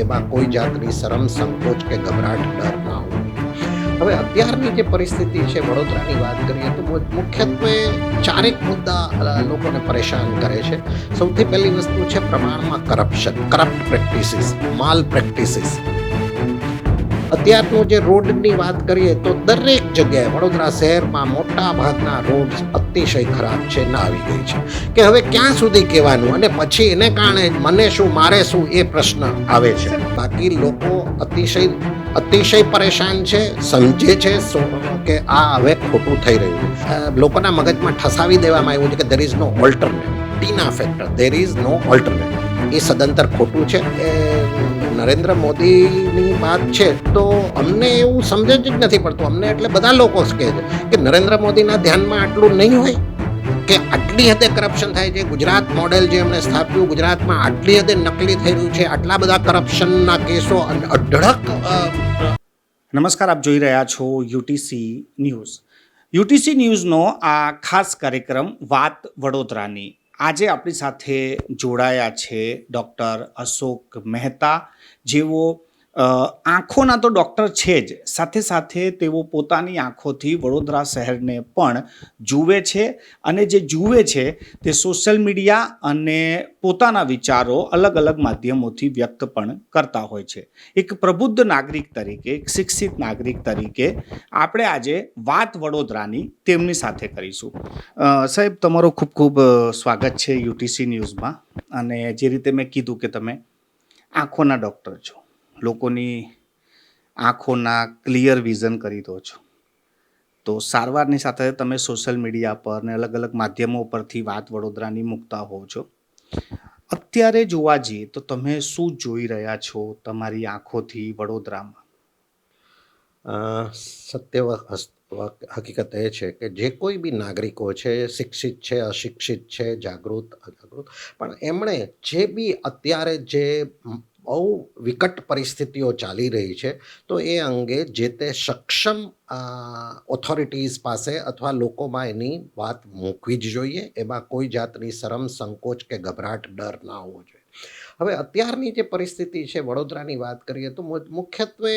એમાં કોઈ જાતની શરમ સંકોચ કે ગભરાટ ડર ના હોય હવે અત્યારની જે પરિસ્થિતિ છે, વડોદરાની વાત કરીએ તો મુખ્યત્વે ચારેક મુદ્દા લોકોને પરેશાન કરે છે. સૌથી પહેલી વસ્તુ છે પ્રમાણમાં કરપ્શન કરપ્ટ પ્રેક્ટિસીસ માલ પ્રેક્ટિસીસ અત્યારનું જે રોડની વાત કરીએ તો દરેક જગ્યાએ વડોદરા શહેરમાં મોટા ભાગના રોડ અતિશય ખરાબ છે, ના આવી ગઈ છે. કે હવે ક્યાં સુધી કહેવાનું? અને પછી એને કારણે મને શું, મારે શું એ પ્રશ્ન આવે છે. બાકી લોકો અતિશય અતિશય પરેશાન છે, સમજે છે કે આ હવે ખોટું થઈ રહ્યું લોકોના મગજમાં ઠસાવી દેવામાં આવ્યું છે કે there is no alternate TINA factor there is no alternate એ સદંતર ખોટું છે. એ નરેન્દ્ર મોદીની વાત છે, તો અમને એવું સમજે જ નથી પડતું. અમને એટલે બધા લોકો કહે છે કે નરેન્દ્ર મોદીના ધ્યાનમાં આટલું નહીં હોય? કે આટલી હદે કરપ્શન થાય છે? ગુજરાત મોડેલ જે એમણે સ્થાપ્યું, ગુજરાતમાં આટલી હદે નકલી થઈ છે, આટલા બધા કરપ્શનના કેસો અઢળક નમસ્કાર, આપ જોઈ રહ્યા છો યુટીસી ન્યૂઝ. યુટીસી ન્યૂઝનો આ ખાસ કાર્યક્રમ વાત વડોદરાની. આજે આપણી સાથે જોડાયા છે ડૉક્ટર અશોક મહેતા જેઓ આંખોના તો ડૉક્ટર છે જ. સાથે સાથે તેઓ પોતાની આંખોથી વડોદરા શહેરને પણ જુએ છે અને જે જુએ છે તે સોશિયલ મીડિયા અને પોતાના વિચારો અલગ અલગ માધ્યમોથી વ્યક્ત પણ કરતા હોય છે. એક પ્રબુદ્ધ નાગરિક તરીકે, એક શિક્ષિત નાગરિક તરીકે આપણે આજે વાત વડોદરાની તેમની સાથે કરીશું. સાહેબ, તમારો ખૂબ ખૂબ સ્વાગત છે યુટીસી ન્યૂઝમાં. અને જે રીતે મેં કીધું કે તમે આંખોના ડૉક્ટર છો. લોકોની આંખોના ક્લિયર વિઝન કરી દો છો. તો સારવારની સાથે તમે સોશિયલ મીડિયા પર ને અલગ અલગ માધ્યમો પરથી વાત વડોદરાની મૂકતા હોવ છો. અત્યારે જોવા જઈએ તો તમે શું જોઈ રહ્યા છો તમારી આંખોથી વડોદરામાં? સત્ય હકીકત એ છે કે જે કોઈ બી નાગરિકો છે, શિક્ષિત છે, અશિક્ષિત છે, જાગૃત, અજાગૃત, પણ એમણે જે બી અત્યારે જે બહુ વિકટ પરિસ્થિતિઓ ચાલી રહી છે, તો એ અંગે જે તે સક્ષમ ઓથોરિટીઝ પાસે અથવા લોકોમાં એની વાત મૂકવી જ જોઈએ. એમાં કોઈ જાતની શરમ, સંકોચ કે ગભરાટ ડર ના હોવો જોઈએ. હવે અત્યારની જે પરિસ્થિતિ છે, વડોદરાની વાત કરીએ તો મુખ્યત્વે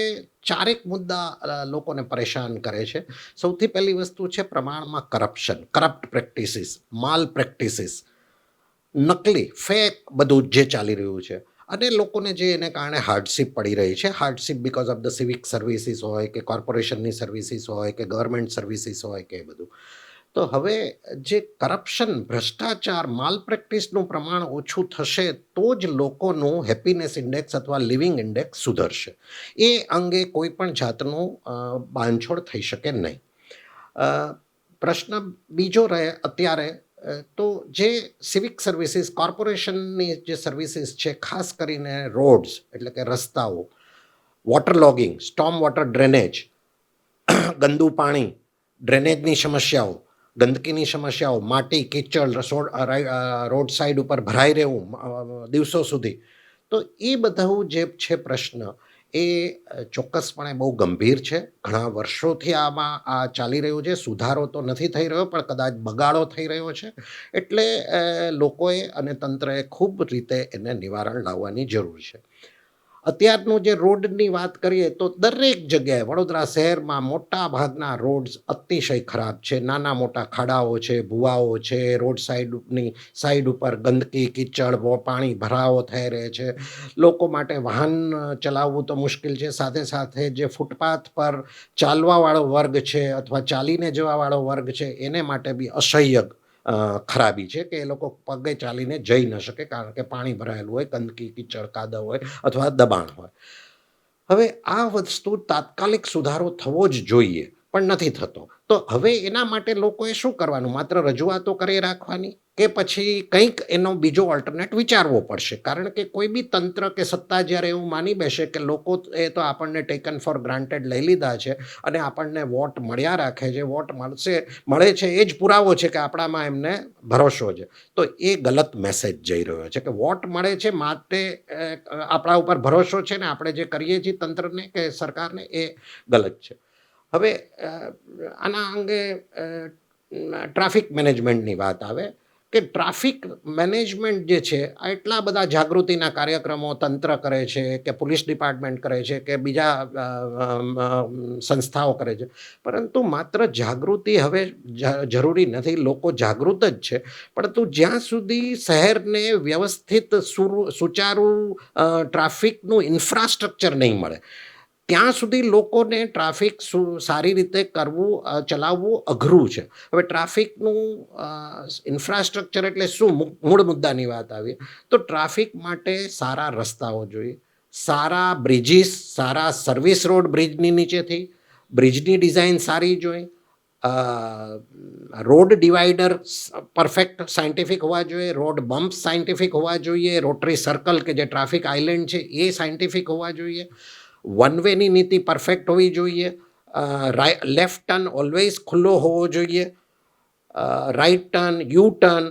ચારેક મુદ્દા લોકોને પરેશાન કરે છે. સૌથી પહેલી વસ્તુ છે પ્રમાણમાં કરપ્શન કરપ્ટ પ્રેક્ટિસીસ માલ પ્રેક્ટિસિસ નકલી ફેક બધું જે ચાલી રહ્યું છે. અને લોકોને જે એને કારણે હાર્ડશીપ પડી રહી છે hardship because of the civic services હોય કે કોર્પોરેશનની સર્વિસીસ હોય કે ગવર્મેન્ટ સર્વિસીસ હોય કે એ બધું. તો હવે જે કરપ્શન ભ્રષ્ટાચાર માલ પ્રેક્ટિસનું પ્રમાણ ઓછું થશે તો જ લોકોનું હેપીનેસ ઇન્ડેક્સ અથવા લિવિંગ ઇન્ડેક્સ સુધરશે. એ અંગે કોઈ પણ જાતનું બાંધછોડ થઈ શકે નહીં. પ્રશ્ન બીજો રહે, અત્યારે તો જે સિવિક સર્વિસીસ કોર્પોરેશનની જે સર્વિસીસ છે, ખાસ કરીને રોડ્સ એટલે કે રસ્તાઓ water logging storm water drainage ગંદુ પાણી ડ્રેનેજની સમસ્યાઓ, ગંદકીની સમસ્યાઓ, માટી, કીચડ રસોડ રોડ સાઈડ ઉપર ભરાઈ રહેવું દિવસો સુધી. તો એ બધું જે છે પ્રશ્ન એ ચોક્કસપણે બહુ ગંભીર છે. ઘણા વર્ષોથી આમાં આ ચાલી રહ્યું છે. સુધારો તો નથી થઈ રહ્યો, પણ કદાચ બગાડો થઈ રહ્યો છે. એટલે લોકોએ અને તંત્રએ ખૂબ રીતે એને નિવારણ લાવવાની જરૂર છે. અત્યારનું જે રોડની વાત કરીએ તો દરેક જગ્યાએ વડોદરા શહેરમાં મોટા ભાગના રોડ્સ અતિશય ખરાબ છે. નાના મોટા ખાડાઓ છે ભૂવાઓ છે રોડ સાઈડની સાઈડ ઉપર ગંદકી કીચડ પાણી ભરાવો થઈ રહે છે. લોકો માટે વાહન ચલાવવું તો મુશ્કેલ છે. સાથે સાથે જે ફૂટપાથ પર ચાલવાવાળો વર્ગ છે અથવા ચાલીને જવાવાળો વર્ગ છે એને માટે બી અસહ્ય અ, ખરાબી છે કે એ લોકો પગે ચાલીને જઈ ન શકે કારણ કે પાણી ભરાયેલું હોય, ગંદકી, કીચડ, કાદવ હોય અથવા દબાણ હોય. હવે આ વસ્તુ તાત્કાલિક સુધારો થવો જ જોઈએ પણ નથી થતો. તો હવે એના માટે લોકોએ શું કરવાનું? માત્ર રજૂઆતો કરી રાખવાની? કે પછી કંઈક એનો બીજો ઓલ્ટરનેટ વિચારવો પડશે. કારણ કે કોઈ બી તંત્ર કે સત્તા જ્યારે એવું માની બેસે કે લોકો એ તો આપણને ટેકન ફોર ગ્રાન્ટેડ લઈ લીધા છે અને આપણને વોટ મળ્યા રાખે છે, વોટ મળશે, મળે છે, એ જ પુરાવો છે કે આપણામાં એમને ભરોસો છે. તો એ ગલત મેસેજ જઈ રહ્યો છે કે વોટ મળે છે માટે આપણા ઉપર ભરોસો છે ને આપણે જે કરીએ છીએ તંત્રને કે સરકારને એ ગલત છે. હવે આના અંગે ટ્રાફિક મેનેજમેન્ટની વાત આવે. કે ટ્રાફિક મેનેજમેન્ટ જે છે, આ એટલા બધા જાગૃતિના કાર્યક્રમો તંત્ર કરે છે, કે પોલીસ ડિપાર્ટમેન્ટ કરે છે, કે બીજા સંસ્થાઓ કરે છે. પરંતુ માત્ર જાગૃતિ હવે જરૂરી નથી, લોકો જાગૃત જ છે. પરંતુ જ્યાં સુધી શહેરને વ્યવસ્થિત સુચારુ ટ્રાફિકનું ઇન્ફ્રાસ્ટ્રક્ચર નહીં મળે ત્યાં સુધી લોકોને ટ્રાફિક સારી રીતે કરવું ચલાવવું અઘરું છે. હવે ટ્રાફિકનું ઇન્ફ્રાસ્ટ્રક્ચર એટલે શું? મૂળ મુદ્દાની વાત આવી. તો ટ્રાફિક માટે સારા રસ્તાઓ જોઈએ. સારા બ્રિજીસ, સારા સર્વિસ રોડ બ્રિજની નીચેથી. બ્રિજની ડિઝાઇન સારી જોઈ રોડ ડિવાઈડર પરફેક્ટ સાયન્ટિફિક હોવા જોઈએ. રોડ બમ્પ સાયન્ટિફિક હોવા જોઈએ. રોટરી સર્કલ કે જે ટ્રાફિક આઇલેન્ડ છે, એ સાયન્ટિફિક હોવા જોઈએ. વન વેની નીતિ પરફેક્ટ હોવી જોઈએ. લેફ્ટ ટર્ન ઓલવેઝ ખુલ્લો હોવો જોઈએ. Right turn U turn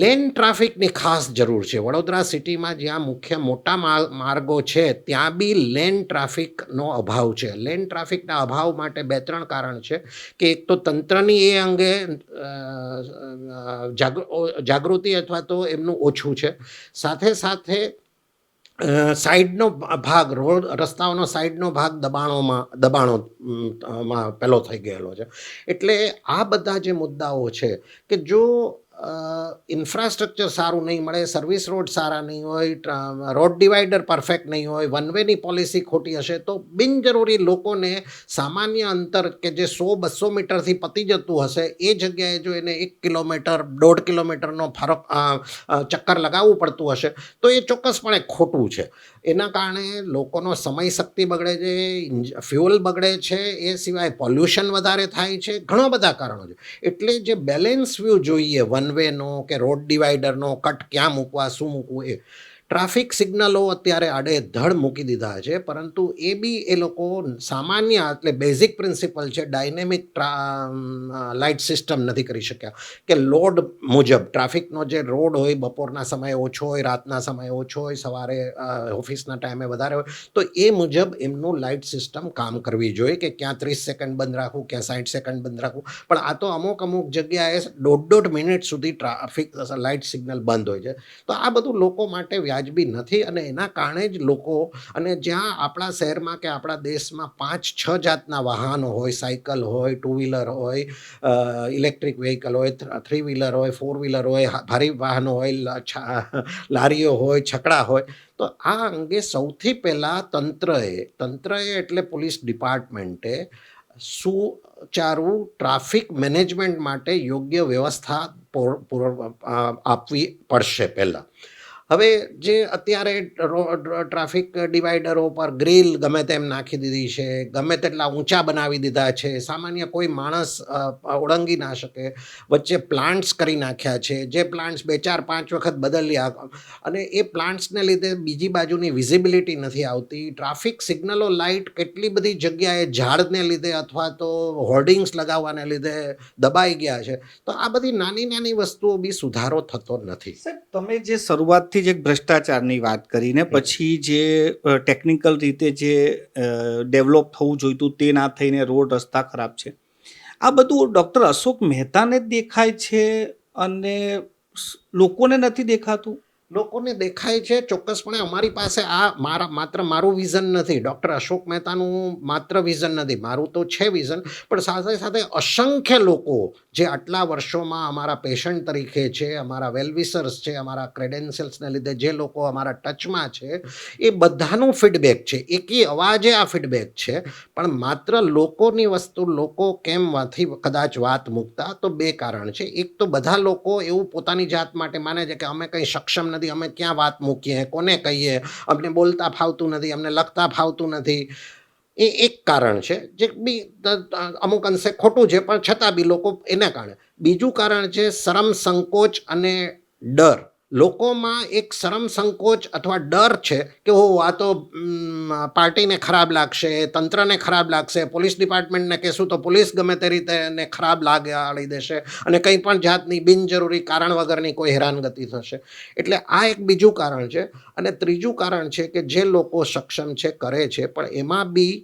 lane ટ્રાફિકની ખાસ જરૂર છે. વડોદરા સિટીમાં જ્યાં મુખ્ય મોટા માર્ગો છે, ત્યાં બી લેન ટ્રાફિકનો અભાવ છે. લેન ટ્રાફિકના અભાવ માટે બે ત્રણ કારણ છે કે એક તો તંત્રની એ અંગે જાગૃતિ અથવા તો એમનું ઓછું છે. સાથે સાથે સાઈડનો ભાગ, રોડ, રસ્તાઓનો સાઈડનો ભાગ દબાણોમાં, દબાણો માં પેલો થઈ ગયેલો છે. એટલે આ બધા જે મુદ્દાઓ છે કે જો ઇન્ફ્રાસ્ટ્રક્ચર સારું નહીં મળે સર્વિસ રોડ સારા નહીં હોય રોડ ડિવાઈડર પરફેક્ટ નહીં હોય વન વેની પોલિસી ખોટી હશે, તો બિનજરૂરી લોકોને સામાન્ય અંતર કે જે સો બસો મીટરથી પતી જતું હશે, એ જગ્યાએ જો એને એક કિલોમીટર, દોઢ કિલોમીટરનો ફરક ચક્કર લગાવવું પડતું હશે, તો એ ચોક્કસપણે ખોટું છે. એના કારણે લોકોનો સમય શક્તિ બગડે છે ફ્યુઅલ બગડે છે, એ સિવાય પોલ્યુશન વધારે થાય છે, ઘણા બધા કારણો છે. એટલે જે બેલેન્સ વ્યૂ જોઈએ, વન વેનો કે રોડ ડિવાઈડરનો કટ ક્યાં મૂકવા, શું મૂકવું એ ટ્રાફિક સિગ્નલો અત્યારે આડે ધડ મૂકી દીધા છે, પરંતુ એ બી એ લોકો સામાન્ય એટલે બેઝિક પ્રિન્સિપલ છે ડાયનેમિક લાઇટ સિસ્ટમ નથી કરી શક્યા. કે લોડ મુજબ ટ્રાફિકનો જે રોડ હોય, બપોરના સમયે ઓછો હોય, રાતના સમયે ઓછો હોય, સવારે ઓફિસના ટાઈમે વધારે હોય, તો એ મુજબ એમનું લાઇટ સિસ્ટમ કામ કરવી જોઈએ કે ક્યાં ત્રીસ સેકન્ડ બંધ રાખવું, ક્યાં સાઠ સેકન્ડ બંધ રાખવું. પણ આ તો અમુક અમુક જગ્યાએ દોઢ દોઢ મિનિટ સુધી ટ્રાફિક લાઇટ સિગ્નલ બંધ હોય છે. તો આ બધું લોકો માટે વ્યાજબી નથી અને એના કારણે જ લોકો અને જ્યાં આપણા શહેરમાં કે આપણા દેશમાં પાંચ, છ જાતના વાહનો હોય, સાયકલ હોય ટુ વ્હીલર હોય ઇલેક્ટ્રિક વ્હીકલ હોય થ્રી વ્હીલર હોય ફોર વ્હીલર હોય ભારી વાહનો હોય લારીઓ હોય, છકડા હોય. તો આ અંગે સૌથી પહેલાં તંત્રએ તંત્રએ એટલે પોલીસ ડિપાર્ટમેન્ટે સુચારું ટ્રાફિક મેનેજમેન્ટ માટે યોગ્ય વ્યવસ્થા આપવી પડશે પહેલાં. હવે જે અત્યારે ટ્રાફિક ડિવાઈડરો પર ગ્રીલ ગમે તેમ નાખી દીધી છે, ગમે તેટલા ઊંચા બનાવી દીધા છે, સામાન્ય કોઈ માણસ ઓળંગી ના શકે, વચ્ચે પ્લાન્ટ્સ કરી નાખ્યા છે, જે પ્લાન્ટ્સ બે ચાર પાંચ વખત બદલ્યા, અને એ પ્લાન્ટ્સને લીધે બીજી બાજુની વિઝિબિલિટી નથી આવતી, ટ્રાફિક સિગ્નલો લાઇટ કેટલી બધી જગ્યાએ ઝાડને લીધે અથવા તો હોર્ડિંગ્સ લગાવવાને લીધે દબાઈ ગયા છે, તો આ બધી નાની નાની વસ્તુઓ બી સુધારો થતો નથી. સર તમે જે શરૂઆતથી જ એક ભ્રષ્ટાચારની વાત કરીને પછી જે ટેકનિકલ રીતે જે ડેવલપ થવું જોઈતું તે ના થઈને રોડ રસ્તા ખરાબ છે. આ બધું ડૉક્ટર અશોક મહેતાને જ દેખાય છે અને લોકોને નથી દેખાતું. લોકોને દેખાય છે, ચોક્કસપણે અમારી પાસે આ મારા, માત્ર મારું વિઝન નથી. ડૉક્ટર અશોક મહેતાનું માત્ર વિઝન નથી. મારું તો છે વિઝન પણ સાથે સાથે અસંખ્ય લોકો જે આટલા વર્ષોમાં અમારા પેશન્ટ તરીકે છે, અમારા વેલવિસર્સ છે, અમારા ક્રેડેન્શિયલ્સને લીધે જે લોકો અમારા ટચમાં છે, એ બધાનું ફીડબેક છે. એકી અવાજે આ ફીડબેક છે, પણ માત્ર લોકોની વસ્તુ, લોકો કેમ વાથી કદાચ વાત મૂકતા, તો બે કારણ છે. એક તો બધા લોકો એવું પોતાની જાત માટે માને છે કે અમે કંઈ સક્ષમ નથી અમે ક્યાં વાત મૂકીએ, કોને કહીએ, અમને બોલતા ફાવતું નથી, અમને લખતા ફાવતું નથી. એ એક કારણ છે, જે બી અમુક અંશે ખોટું છે, પણ છતાં બી લોકો એના કારણે. બીજું કારણ છે, શરમ, સંકોચ અને ડર. લોકોમાં એક શરમ સંકોચ અથવા ડર છે કે હો આ તો પાર્ટીને ખરાબ લાગશે, તંત્રને ખરાબ લાગશે, પોલીસ ડિપાર્ટમેન્ટને કહેશું તો પોલીસ ગમે તે રીતે એને ખરાબ લાગાડી દેશે અને કંઈ પણ જાતની બિનજરૂરી કારણ વગરની કોઈ હેરાનગતિ થશે. એટલે આ એક બીજું કારણ છે અને ત્રીજું કારણ છે કે જે લોકો સક્ષમ છે, કરે છે, પણ એમાં બી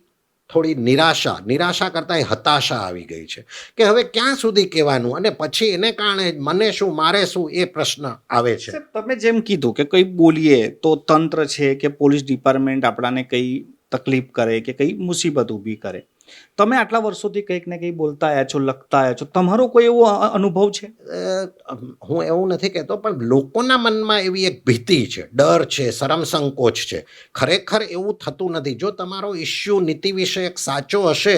થોડી નિરાશા નિરાશા કરતાં હતાશા આવી ગઈ છે કે હવે ક્યાં સુધી કહેવાનું અને પછી એને કારણે મને શું, મારે શું એ પ્રશ્ન આવે છે. તમે જેમ કીધું કે કંઈ બોલીએ તો તંત્ર છે કે પોલીસ ડિપાર્ટમેન્ટ આપણાને કંઈ તકલીફ કરે કે કંઈ મુસીબત ઊભી કરે. તમે આટલા વર્ષોથી કંઈક ને કંઈક બોલતા આવ્યા છો, લખતા આવ્યા છો. તમારો કોઈ એવો અનુભવ છે? હું એવું નથી કહેતો, પણ લોકોના મનમાં એવી એક ભીતિ છે, ડર છે, શરમ સંકોચ છે. ખરેખર એવું થતું નથી. જો તમારો ઇસ્યુ નીતિ વિષયક સાચો હશે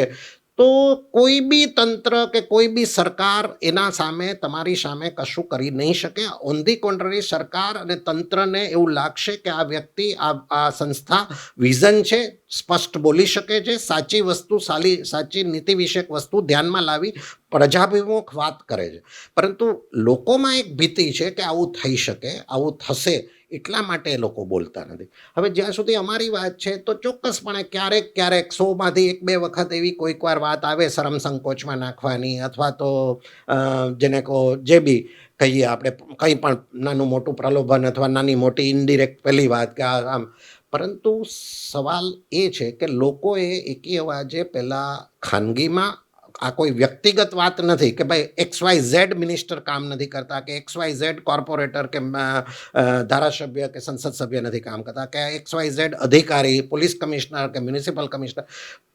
તો કોઈ બી તંત્ર કે કોઈ બી સરકાર એના સામે, તમારી સામે કશું કરી નહીં શકે. ઓન ધી કોન્ટ્રરી સરકાર અને તંત્રને એવું લાગશે કે આ વ્યક્તિ, આ આ સંસ્થા વિઝન છે, સ્પષ્ટ બોલી શકે છે, સાચી વસ્તુ, સાલી, સાચી નીતિ વિષયક વસ્તુ ધ્યાનમાં લાવી પ્રજાભિમુખ વાત કરે છે. પરંતુ લોકોમાં એક ભીતિ છે કે આવું થઈ શકે, આવું થશે. એટલા માટે એ લોકો બોલતા નથી. હવે જ્યાં સુધી અમારી વાત છે, તો ચોક્કસપણે ક્યારેક ક્યારેક સોમાંથી એક બે વખત એવી કોઈક વાર વાત આવે શરમ સંકોચમાં નાખવાની અથવા તો જેને કહો, જે બી કહીએ આપણે, કંઈ પણ નાનું મોટું પ્રલોભન અથવા નાની મોટી ઇનડિરેક્ટ પહેલી વાત કે આમ. પરંતુ સવાલ એ છે કે લોકોએ એકી અવાજે પહેલાં ખાનગીમાં આ કોઈ વ્યક્તિગત વાત નથી કે ભાઈ એક્સ વાય ઝેડ મિનિસ્ટર કામ નથી કરતા કે એક્સ વાય ઝેડ કોર્પોરેટર કે ધારાસભ્ય કે સંસદ સભ્ય નથી કામ કરતા કે એક્સ વાય ઝેડ અધિકારી, પોલીસ કમિશનર કે મ્યુનિસિપલ કમિશનર.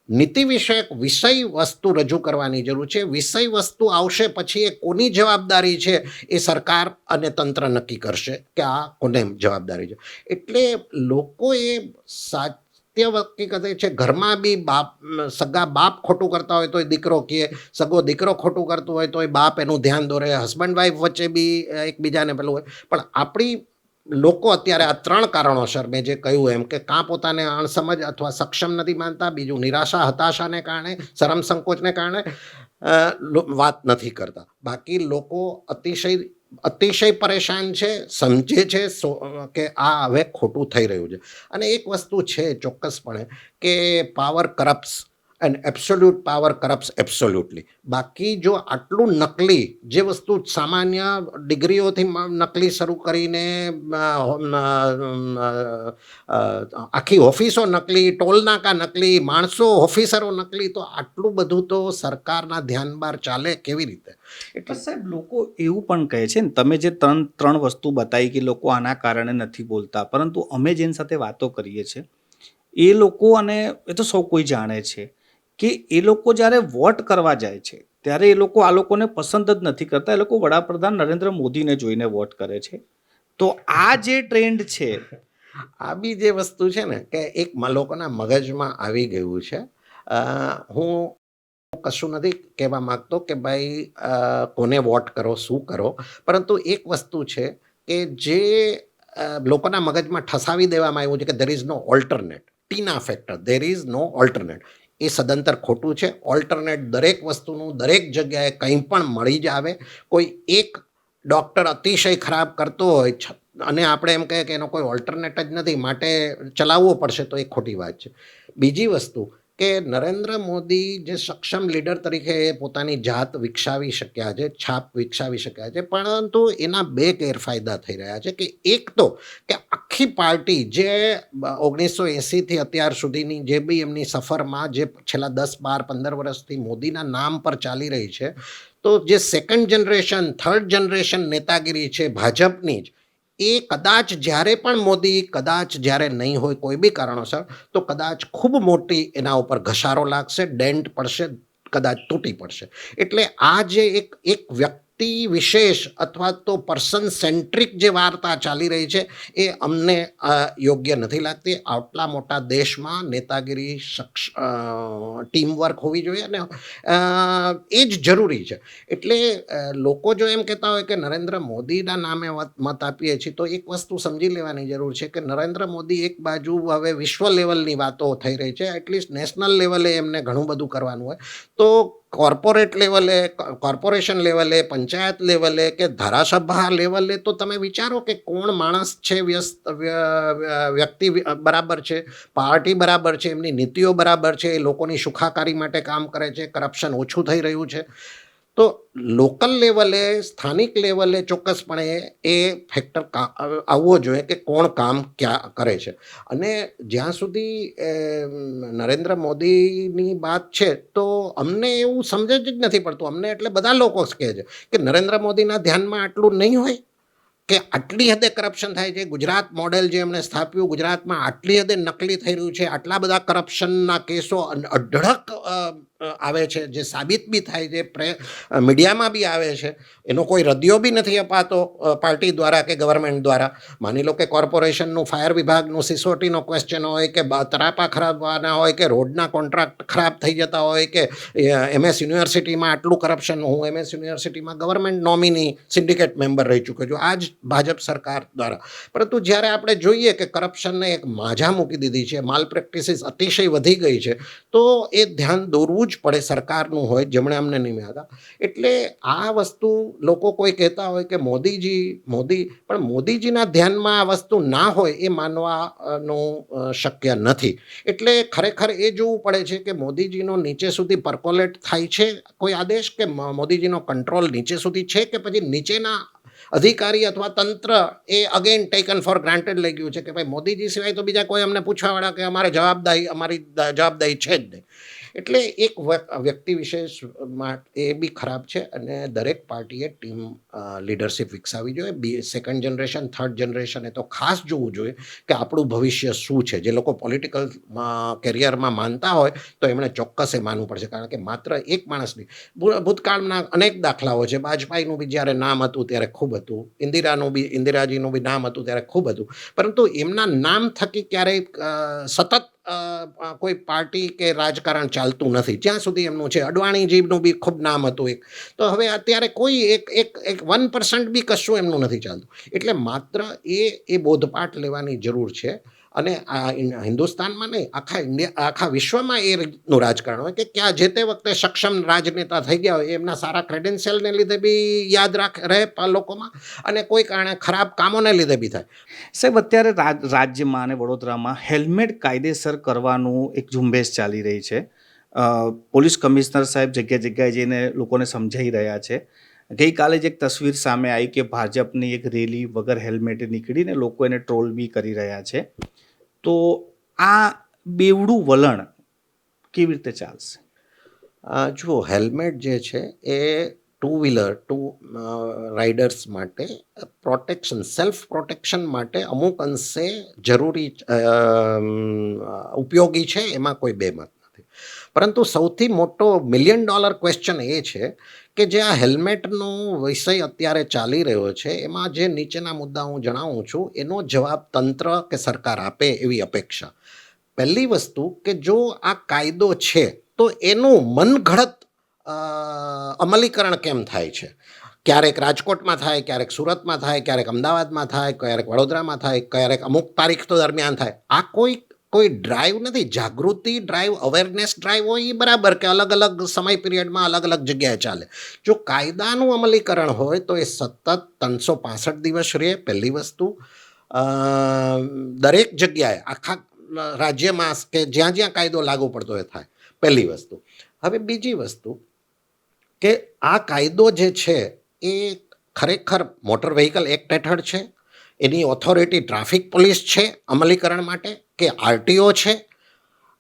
નીતિ વિષયક વિષય વસ્તુ રજૂ કરવાની જરૂર છે. વિષય વસ્તુ આવશે પછી એ કોની જવાબદારી છે એ સરકાર અને તંત્ર નક્કી કરશે કે આ કોને જવાબદારી છે. એટલે લોકોએ સાત્ય હકીકતે છે, ઘરમાં બી બાપ, સગા બાપ ખોટું કરતા હોય તો દીકરો કહે સગો દીકરો ખોટું કરતો હોય તો બાપ એનું ધ્યાન દોરે હસબન્ડ વાઈફ વચ્ચે બી એકબીજાને પેલું હોય. પણ આપણી લોકો અત્યારે આ ત્રણ કારણોસર મેં જે કહ્યું એમ કે કાં પોતાને અણસમજ અથવા સક્ષમ નથી માનતા, બીજું નિરાશા, હતાશાને કારણે, શરમ સંકોચને કારણે વાત નથી કરતા. બાકી લોકો અતિશય અતિશય પરેશાન છે, સમજે છે કે આ હવે ખોટું થઈ રહ્યું છે. અને એક વસ્તુ છે ચોક્કસપણે કે power corrupts and absolute power corrupts absolutely બાકી જો આટલું નકલી, જે વસ્તુ સામાન્ય ડિગ્રીઓથી નકલી શરૂ કરીને આખી ઓફિસો નકલી ટોલનાકા નકલી, માણસો, ઓફિસરો નકલી, તો આટલું બધું તો સરકારના ધ્યાન બહાર ચાલે કેવી રીતે? એટલે સાહેબ, લોકો એવું પણ કહે છે ને, તમે જે ત્રણ ત્રણ વસ્તુ બતાવી કે લોકો આના કારણે નથી બોલતા, પરંતુ અમે જેની સાથે વાતો કરીએ છીએ, એ લોકો અને એ તો સૌ કોઈ જાણે છે. કે એ લોકો જ્યારે વોટ કરવા જાય છે, ત્યારે એ લોકો આ લોકોને પસંદ જ નથી કરતા. એ લોકો વડાપ્રધાન નરેન્દ્ર મોદીને જોઈને વોટ કરે છે. તો આ જે ટ્રેન્ડ છે, આ બી જે વસ્તુ છે ને, કે એક લોકોના મગજમાં આવી ગયું છે. હું કશું નથી કહેવા માગતો કે ભાઈ કોને વોટ કરો, શું કરો. પરંતુ એક વસ્તુ છે કે જે લોકોના મગજમાં ઠસાવી દેવામાં આવ્યું છે કે there is no alternate TINA factor there is no alternate એ સદંતર ખોટું છે. ઓલ્ટરનેટ દરેક વસ્તુનું દરેક જગ્યાએ કંઈ પણ મળી જ આવે. કોઈ એક ડૉક્ટર અતિશય ખરાબ કરતો હોય અને આપણે એમ કહીએ કે એનો કોઈ ઓલ્ટરનેટ જ નથી, માટે ચલાવવો પડશે તો એ ખોટી વાત છે. બીજી વસ્તુ કે નરેન્દ્ર મોદી જે સક્ષમ લીડર તરીકે પોતાની જાત વિકસાવી શક્યા છે, છાપ વિકસાવી શક્યા છે, પરંતુ એના બે ગેરફાયદા થઈ રહ્યા છે કે એક તો કે આખી પાર્ટી જે ઓગણીસો એંસીથી અત્યાર સુધીની જે બી એમની સફરમાં જે છેલ્લા દસ, બાર, પંદર વર્ષથી મોદીના નામ પર ચાલી રહી છે, તો જે સેકન્ડ જનરેશન થર્ડ જનરેશન નેતાગીરી છે ભાજપની જ એ કદાચ જ્યારે પણ મોદી, કદાચ જ્યારે નહીં હોય કોઈ બી કારણોસર, તો કદાચ ખૂબ મોટી એના ઉપર ઘસારો લાગશે, ડેન્ટ પડશે, કદાચ તૂટી પડશે. એટલે આ જે એક એક વ્યક્તિ વિશેષ અથવા તો પર્સન સેન્ટ્રિક જે વાર્તા ચાલી રહી છે, એ અમને યોગ્ય નથી લાગતી. આટલા મોટા દેશમાં નેતાગીરી સક્ષ ટીમવર્ક હોવી જોઈએ અને એ જ જરૂરી છે. એટલે લોકો જો એમ કહેતા હોય કે નરેન્દ્ર મોદીના નામે મત આપીએ છીએ, તો એક વસ્તુ સમજી લેવાની જરૂર છે કે નરેન્દ્ર મોદી એક બાજુ હવે વિશ્વ લેવલની વાતો થઈ રહી છે એટલીસ્ટ નેશનલ લેવલે એમને ઘણું બધું કરવાનું હોય. તો કોર્પોરેટ લેવલે, કોર્પોરેશન લેવલે, પંચાયત લેવલે કે ધારાસભા લેવલે તો તમે વિચારો કે કોણ માણસ છે વ્યસ્ત, વ્ય- વ્ય- વ્યક્તિ બરાબર છે, પાર્ટી બરાબર છે, એમની નીતિઓ બરાબર છે, એ લોકોની સુખાકારી માટે કામ કરે છે, કરપ્શન ઓછું થઈ રહ્યું છે. તો લોકલ લેવલે, સ્થાનિક લેવલે ચોક્કસપણે એ ફેક્ટર આવવો જોઈએ કે કોણ કામ ક્યાં કરે છે. અને જ્યાં સુધી નરેન્દ્ર મોદીની વાત છે, તો અમને એવું સમજ જ નથી પડતું. અમને એટલે બધા લોકો કહે છે કે નરેન્દ્ર મોદીના ધ્યાનમાં આટલું નહીં હોય? કે આટલી હદે કરપ્શન થાય છે? ગુજરાત મોડેલ જે એમણે સ્થાપ્યું, ગુજરાતમાં આટલી હદે નકલી થઈ રહ્યું છે? આટલા બધા કરપ્શનના કેસો અઢળક આવે છે, જે સાબિત બી થાય છે, પ્રે મીડિયામાં બી આવે છે, એનો કોઈ રદિયો બી નથી અપાતો પાર્ટી દ્વારા કે ગવર્મેન્ટ દ્વારા. માની લો કે કોર્પોરેશનનું, ફાયર વિભાગનું, સિસોટીનો ક્વેશ્ચન હોય કે તરાપા ખરાબવાના હોય કે રોડના કોન્ટ્રાક્ટ ખરાબ થઈ જતા હોય કે એમએસ યુનિવર્સિટીમાં આટલું કરપ્શન હું એમએસ યુનિવર્સિટીમાં ગવર્મેન્ટ નોમિની સિન્ડિકેટ મેમ્બર રહી ચૂક્યો છું આ જ ભાજપ સરકાર દ્વારા. પરંતુ જ્યારે આપણે જોઈએ કે કરપ્શનને એક માઝા મૂકી દીધી છે માલ પ્રેક્ટિસીસ અતિશય વધી ગઈ છે, તો એ ધ્યાન દોરવું જ પડે સરકારનું હોય, જેમણે અમને નિમ્યા હતા. એટલે આ વસ્તુ લોકો કોઈ કહેતા હોય કે મોદીજી, મોદી, પણ મોદીજીના ધ્યાનમાં આ વસ્તુ ના હોય એ માનવાનું શક્ય નથી. એટલે ખરેખર એ જોવું પડે છે કે મોદીજીનો નીચે સુધી પર્કોલેટ થાય છે કોઈ આદેશ કે મોદીજીનો કંટ્રોલ નીચે સુધી છે કે પછી નીચેના અધિકારી અથવા તંત્ર એ અગેન ટેકન ફોર ગ્રાન્ટેડ લઈ ગયું છે કે ભાઈ મોદીજી સિવાય તો બીજા કોઈ અમને પૂછવાવાળા કે અમારે જવાબદારી અમારી જવાબદારી છે જ નહીં. એટલે એક વ્ય- વ્યક્તિ વિશેષ એ બી ખરાબ છે અને દરેક પાર્ટીએ ટીમ લીડરશિપ વિકસાવી જોઈએ. બી સેકન્ડ જનરેશન થર્ડ જનરેશને તો ખાસ જોવું જોઈએ કે આપણું ભવિષ્ય શું છે. જે લોકો પોલિટિકલ કેરિયરમાં માનતા હોય તો એમણે ચોક્કસ એ માનવું પડશે. કારણ કે માત્ર એક માણસની ભૂતકાળના અનેક દાખલાઓ છે. વાજપેયીનું બી જ્યારે નામ હતું ત્યારે ખૂબ હતું. ઇન્દિરાનું બી, ઇન્દિરાજીનું બી નામ હતું ત્યારે ખૂબ હતું. પરંતુ એમના નામ થકી ક્યારેય સતત કોઈ પાર્ટી કે રાજકારણ ચાલતું નથી. જ્યાં સુધી એમનું છે, અડવાણીજીનું બી ખૂબ નામ હતું એક. તો હવે અત્યારે કોઈ એક એક એક વન પર્સન્ટ બી કશું એમનું નથી ચાલતું. એટલે માત્ર એ એ બોધપાઠ લેવાની જરૂર છે. અને આ હિન્દુસ્તાનમાં નહીં, આખા ઇન્ડિયા, આખા વિશ્વમાં એ રીતનું રાજકારણ હોય કે ક્યાં જે તે વખતે સક્ષમ રાજનેતા થઈ ગયા હોય, એમના સારા ક્રેડેન્શિયલને લીધે બી યાદ રાખ, રહે લોકોમાં અને કોઈ કારણે ખરાબ કામોને લીધે બી થાય. સાહેબ, અત્યારે રાજ- રાજ્યમાં અને વડોદરામાં હેલ્મેટ કાયદેસર કરવાનું એક ઝુંબેશ ચાલી રહી છે. પોલીસ કમિશનર સાહેબ જગ્યા જગ્યાએ જઈને લોકોને સમજાઈ રહ્યા છે. ગઈકાલે જ એક તસવીર સામે આવી કે ભાજપની એક રેલી વગર હેલ્મેટે નીકળીને લોકો એને ટ્રોલ બી કરી રહ્યા છે. તો આ બેવડું વલણ કેવી રીતે ચાલશે? જુઓ, હેલ્મેટ જે છે એ ટુ વ્હીલર ટુ રાઇડર્સ માટે, પ્રોટેક્શન સેલ્ફ પ્રોટેક્શન માટે અમુક અંશે જરૂરી ઉપયોગી છે, એમાં કોઈ બેમત નથી પરંતુ સૌથી મોટો મિલિયન ડોલર ક્વેશ્ચન એ છે કે જે આ હેલ્મેટનો વિષય અત્યારે ચાલી રહ્યો છે, એમાં જે નીચેના મુદ્દા હું જણાવું છું, એનો જવાબ તંત્ર કે સરકાર આપે એવી અપેક્ષા. પહેલી વસ્તુ કે જો આ કાયદો છે, તો એનું મનઘડત અમલીકરણ કેમ થાય છે? ક્યારેક રાજકોટમાં થાય, ક્યારેક સુરતમાં થાય, ક્યારેક અમદાવાદમાં થાય, ક્યારેક વડોદરામાં થાય, ક્યારેક અમુક તારીખ તો દરમિયાન થાય. આ કોઈ કોઈ ડ્રાઈવ નથી, જાગૃતિ ડ્રાઈવ અવેરનેસ ડ્રાઈવ હોય એ બરાબર કે અલગ અલગ સમય પિરિયડમાં અલગ અલગ જગ્યાએ ચાલે. જો કાયદાનું અમલીકરણ હોય તો એ સતત ત્રણસો પાસઠ દિવસ રહે, પહેલી વસ્તુ. દરેક જગ્યાએ આખા રાજ્યમાં કે જ્યાં જ્યાં કાયદો લાગુ પડતો હોય થાય, પહેલી વસ્તુ. હવે બીજી વસ્તુ કે આ કાયદો જે છે એ ખરેખર મોટર વ્હીકલ એક્ટ હેઠળ છે એની ઓથોરિટી ટ્રાફિક પોલીસ છે અમલીકરણ માટે કે આરટીઓ છે?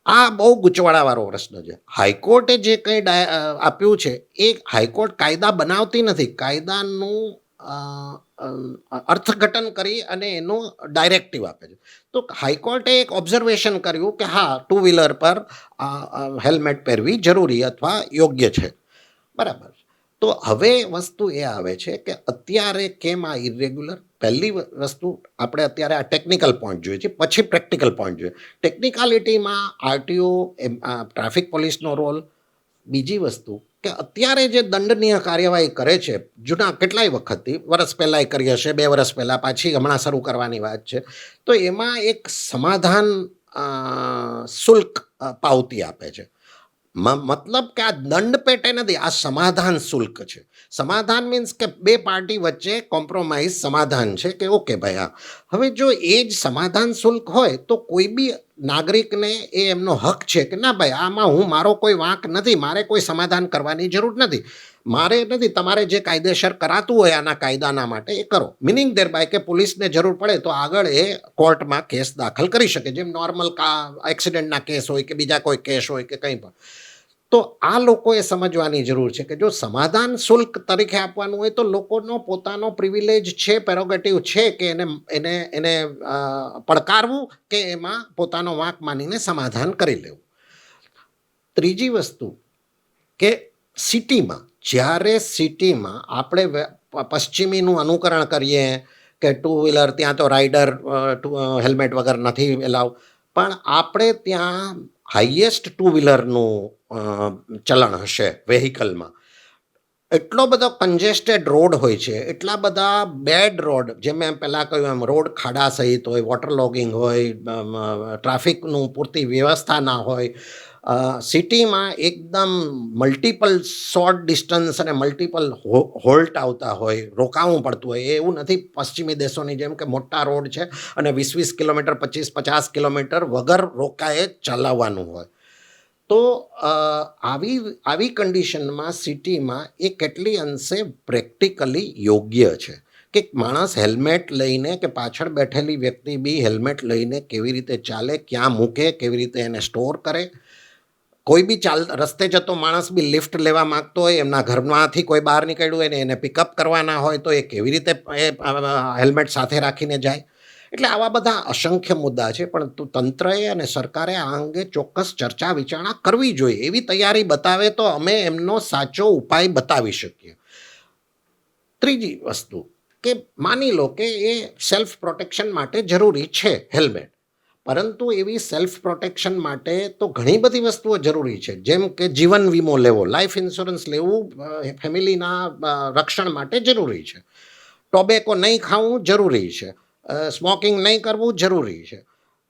આ બહુ ગૂંચવાડાવાળો પ્રશ્ન છે. હાઈકોર્ટે જે કંઈ આપ્યું છે, એ હાઈકોર્ટ કાયદા બનાવતી નથી. કાયદાનું અર્થઘટન કરી અને એનું ડાયરેક્ટિવ આપે છે. તો હાઈકોર્ટે એક ઓબ્ઝર્વેશન કર્યું કે હા ટુ વ્હીલર પર હેલ્મેટ પહેરવી જરૂરી અથવા યોગ્ય છે. બરાબર. તો હવે વસ્તુ એ આવે છે કે અત્યારે કેમ આ ઇરેગ્યુલર પહેલી વસ્તુ આપણે અત્યારે આ ટેકનિકલ પોઈન્ટ જોઈએ છે પછી પ્રેક્ટિકલ પોઈન્ટ જોઈએ. ટેકનિકાલિટીમાં આરટીઓ ટ્રાફિક પોલીસનો રોલ બીજી વસ્તુ કે અત્યારે જે દંડનીય કાર્યવાહી કરે છે, જૂના કેટલાય વખતથી વર્ષ પહેલાંય કરી હશે, બે વર્ષ પહેલાં, પાછી હમણાં શરૂ કરવાની વાત છે, તો એમાં એક સમાધાન શુલ્ક પાવતી આપે છે. મતલબ કે આ દંડ પેટે નથી, આ સમાધાન શુલ્ક છે. સમાધાન મીન્સ કે બે પાર્ટી વચ્ચે કોમ્પ્રોમાઇઝ સમાધાન છે કે ઓકે ભાઈ, હા. હવે જો એ જ સમાધાન શુલ્ક હોય, તો કોઈ બી નાગરિકને એ એમનો હક છે કે ના ભાઈ, આમાં હું મારો કોઈ વાંક નથી, મારે કોઈ સમાધાન કરવાની જરૂર નથી. મારે નથી, તમારે જે કાયદેસર કરાતું હોય આના કાયદાના માટે એ કરો. મિનિંગ દેર બાય કે પોલીસને જરૂર પડે તો આગળ એ કોર્ટમાં કેસ દાખલ કરી શકે. જેમ નોર્મલ કા એક્સિડન્ટના કેસ હોય કે બીજા કોઈ કેસ હોય કે કંઈ પણ. તો આ લોકોએ સમજવાની જરૂર છે કે જો સમાધાન શુલ્ક તરીકે આપવાનું હોય તો લોકોનો પોતાનો પ્રિવિલેજ છે પેરોગેટિવ છે કે એને એને એને પડકારવું કે એમાં પોતાનો વાંક માનીને સમાધાન કરી લેવું. ત્રીજી વસ્તુ કે સિટીમાં, જ્યારે સિટીમાં આપણે પશ્ચિમીનું અનુકરણ કરીએ કે ટુ વ્હીલર ત્યાં તો રાઇડર હેલ્મેટ વગર નથી એલાવ પણ આપણે ત્યાં હાઈએસ્ટ ટુ વ્હીલરનું ચલણ હશે વેહિકલમાં એટલો બધો કન્જેસ્ટેડ રોડ હોય છે, એટલા બધા બેડ રોડ જેમ મેં પહેલાં કહ્યું એમ, રોડ ખાડા સહિત હોય વોટર લોગિંગ હોય ટ્રાફિકનું પૂરતી વ્યવસ્થા ના હોય સિટીમાં એકદમ મલ્ટિપલ શોર્ટ ડિસ્ટન્સ અને મલ્ટિપલ હોલ્ટ આવતા હોય, રોકાવું પડતું હોય એવું નથી પશ્ચિમી દેશોની જેમ કે મોટા રોડ છે અને વીસ વીસ કિલોમીટર, પચીસ, પચાસ કિલોમીટર વગર રોકાએ ચલાવવાનું હોય. તો આવી આવી કન્ડિશનમાં સિટીમાં એ કેટલી અંશે પ્રેક્ટિકલી યોગ્ય છે? કે માણસ હેલ્મેટ લઈને કે પાછળ બેઠેલી વ્યક્તિ બી હેલ્મેટ લઈને કેવી રીતે ચાલે, ક્યાં મૂકે, કેવી રીતે એને સ્ટોર કરે? કોઈ બી ચાલ, રસ્તે જતો માણસ બી લિફ્ટ લેવા માંગતો હોય, એમના ઘરમાંથી કોઈ બહાર નીકળ્યું હોય ને એને પિકઅપ કરવાના હોય, તો એ કેવી રીતે એ હેલ્મેટ સાથે રાખીને જાય? એટલે આવા બધા અસંખ્ય મુદ્દા છે, પણ તંત્રએ અને સરકારે આ અંગે ચોક્કસ ચર્ચા વિચારણા કરવી જોઈએ. એવી તૈયારી બતાવે તો અમે એમનો સાચો ઉપાય બતાવી શકીએ. ત્રીજી વસ્તુ કે માની લો કે એ સેલ્ફ પ્રોટેક્શન માટે જરૂરી છે હેલ્મેટ પરંતુ એવી સેલ્ફ પ્રોટેક્શન માટે તો ઘણી બધી વસ્તુઓ જરૂરી છે. જેમ કે જીવન વીમો લેવો લાઈફ ઇન્સ્યોરન્સ લેવું ફેમિલીના રક્ષણ માટે જરૂરી છે. ટોબેકો નહીં ખાવું જરૂરી છે. સ્મોકિંગ નહીં કરવું જરૂરી છે.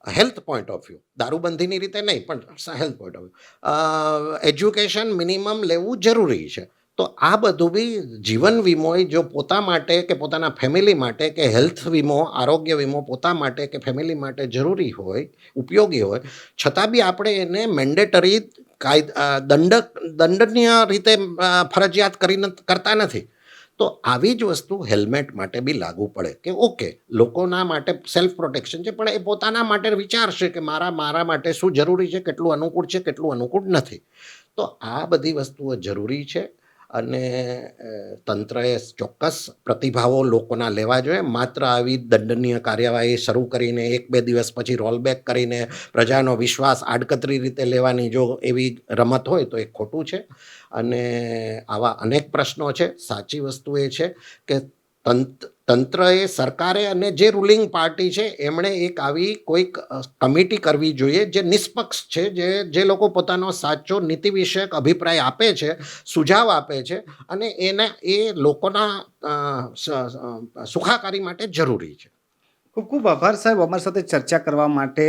હેલ્થ પોઈન્ટ ઓફ વ્યૂ દારૂબંધીની રીતે નહીં, પણ health point of view education minimum લેવું જરૂરી છે. તો આ બધું બી જીવન વીમો જો પોતા માટે કે પોતાના ફેમિલી માટે કે હેલ્થ વીમો, આરોગ્ય વીમો પોતા માટે કે ફેમિલી માટે જરૂરી હોય, ઉપયોગી હોય, છતાં બી આપણે એને મેન્ડેટરી કાયદા દંડ, દંડનીય રીતે ફરજિયાત કરી કરતા નથી. તો આવી જ વસ્તુ હેલ્મેટ માટે બી લાગુ પડે કે ઓકે, લોકોના માટે સેલ્ફ પ્રોટેક્શન છે, પણ એ પોતાના માટે વિચારશે કે મારા મારા માટે શું જરૂરી છે, કેટલું અનુકૂળ છે, કેટલું અનુકૂળ નથી. તો આ બધી વસ્તુઓ જરૂરી છે. અને તંત્રએ ચોક્કસ પ્રતિભાવો લોકોના લેવા જોઈએ. માત્ર આવી દંડનીય કાર્યવાહી શરૂ કરીને એક બે દિવસ પછી રોલબેક કરીને પ્રજાનો વિશ્વાસ આડકતરી રીતે લેવાની જો એવી રમત હોય તો એ ખોટું છે. અને આવા અનેક પ્રશ્નો છે. સાચી વસ્તુ એ છે કે તંત્રએ, સરકારે અને જે રૂલિંગ પાર્ટી છે, એમણે એક આવી કોઈક કમિટી કરવી જોઈએ જે નિષ્પક્ષ છે, જે જે લોકો પોતાનો સાચો નીતિ વિષયક અભિપ્રાય આપે છે, સુઝાવ આપે છે અને એને, એ લોકોના સુખાકારી માટે જરૂરી છે. ખૂબ ખૂબ આભાર સાહેબ અમારી સાથે ચર્ચા કરવા માટે.